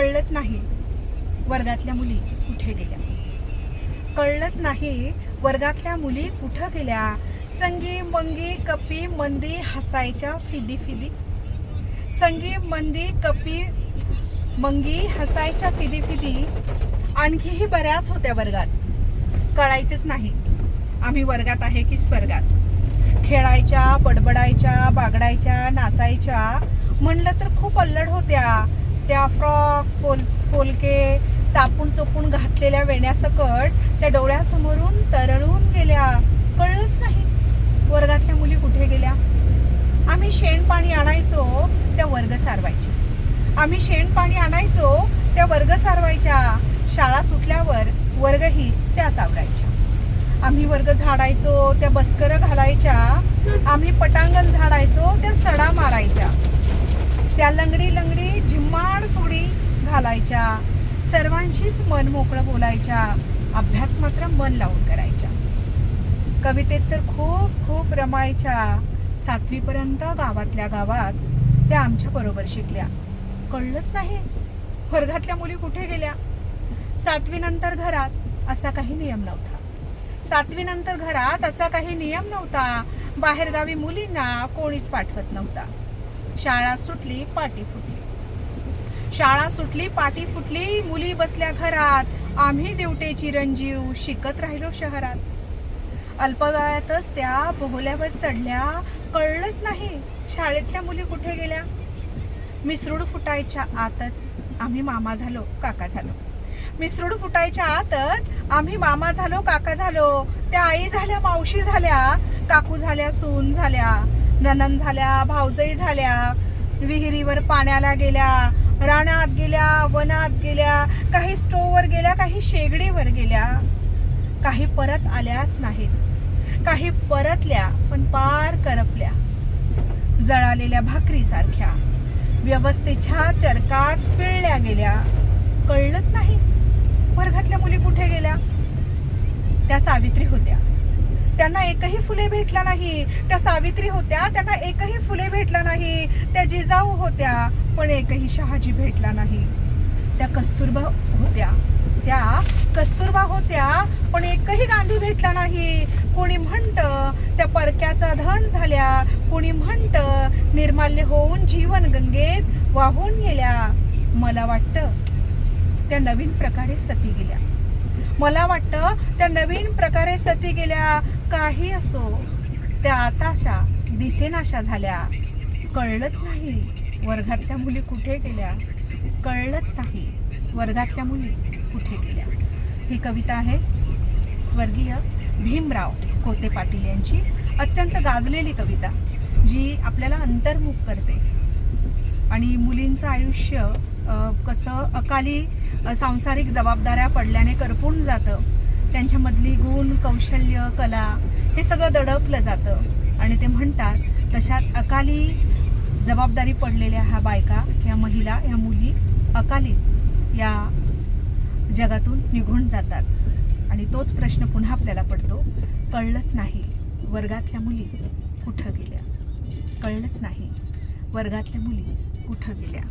कळलंच नाही वर्गातल्या मुली कुठे गेल्या. कळलंच नाही वर्गातल्या मुली कुठं गेल्या. संगी मंगी कपी मंदी हसायच्या फिदी फिदी. संगी मंदी कपी मंगी हसायच्या फिदी फिदी आणखीही बऱ्याच होत्या वर्गात. कळायचेच नाही. आम्ही वर्गात आहे की स्वर्गात. खेळायच्या बडबडायच्या बागडायच्या नाचायच्या म्हणलं तर खूप अल्लड होत्या. त्या फ्रॉक पोल पोलके चापून चोपून घातलेल्या वेण्यासकट त्या डोळ्यासमोरून तरळून गेल्या. कळलंच नाही. वर्गातल्या मुली कुठे गेल्या? आम्ही शेण पाणी आणायचो त्या वर्ग सारवायचे. आम्ही शेण पाणी आणायचो त्या वर्ग सारवायच्या. शाळा सुटल्यावर वर्गही त्याच आवरायच्या. आम्ही वर्ग झाडायचो त्या बस्करं घालायच्या. आम्ही पटांगण झाडायचो त्या त्या लंगडी लंगडी झिम्माड फुगडी घालायच्या. सर्वांशीच मन मोकळं बोलायच्या. अभ्यास मात्र मन लावून करायच्या. कवितेत तर खूप खूप रमायच्या. सातवीपर्यंत गावातल्या गावात त्या आमच्या बरोबर शिकल्या. कळलंच नाही. वर्गातल्या मुली कुठे गेल्या? सातवीनंतर घरात असा काही नियम नव्हता. सातवीनंतर घरात असा काही नियम नव्हता. बाहेरगावी मुलींना कोणीच पाठवत नव्हता. शाळा सुटली पाटी फुटली. शाळा सुटली पाटी फुटली मुली बसल्या घरात. आम्ही देवटे चिरंजीव शिकत राहिलो शहरात. अल्पवयातच त्या बोहल्यावर चढल्या. कळलंच नाही शाळेतल्या मुली कुठे गेल्या. मिसरूड फुटायच्या आतच आम्ही मामा झालो काका झालो. मिसरूड फुटायच्या आतच आम्ही मामा झालो काका झालो. त्या आई झाल्या मावशी झाल्या काकू झाल्या सून झाल्या. ननन झाल्या भावजई झाल्या विहिरीवर पाण्याला गेल्या रानात गेल्या वनात गेल्या काही स्टोवर गेल्या काही शेगडीवर गेल्या. काही परत आल्याच नाहीत. काही परतल्या पण पार करपल्या. जळालेल्या भाकरीसारख्या. व्यवस्थेच्या चरकात पिळल्या गेल्या. कळलंच नाही. वर्गातल्या मुली कुठे गेल्या? त्या सावित्री होत्या. त्यांना एकही फुले भेटला नाही. त्या सावित्री होत्या त्यांना एकही फुले भेटला नाही. त्या जिजाऊ होत्या पण एकही शहाजी भेटला नाही. त्या कस्तुरबा होत्या. त्या कस्तुरबा होत्या पण एकही गांधी भेटला नाही. कोणी म्हणत त्या परक्याचा धन झाल्या. कोणी म्हणत निर्माल्य होऊन जीवन गंगेत वाहून गेल्या. मला वाटतं त्या नवीन प्रकारे सती गेल्या. मला वाटतं त्या नवीन प्रकारे सती गेल्या. काही असो त्या आताशा दिसेनाशा झाल्या. कळलंच नाही. वर्गातल्या मुली कुठे गेल्या? कळलंच नाही. वर्गातल्या मुली कुठे गेल्या? ही कविता आहे स्वर्गीय भीमराव कोते पाटील यांची. अत्यंत गाजलेली कविता जी आपल्याला अंतर्मुख करते. आणि मुलींचं आयुष्य कसं अकाली सांसारिक जबाबदाऱ्या पडल्याने करपून जातं त्यांच्यामधली गुण कौशल्य कला हे सगळं दडपलं जातं. आणि ते म्हणतात तशाच अकाली जबाबदारी पडलेल्या ह्या बायका ह्या महिला ह्या मुली अकाली या जगातून निघून जातात. आणि तोच प्रश्न पुन्हा आपल्याला पडतो कळलंच नाही वर्गातल्या मुली कुठं गेल्या? कळलंच नाही वर्गातल्या मुली कुठं गेल्या?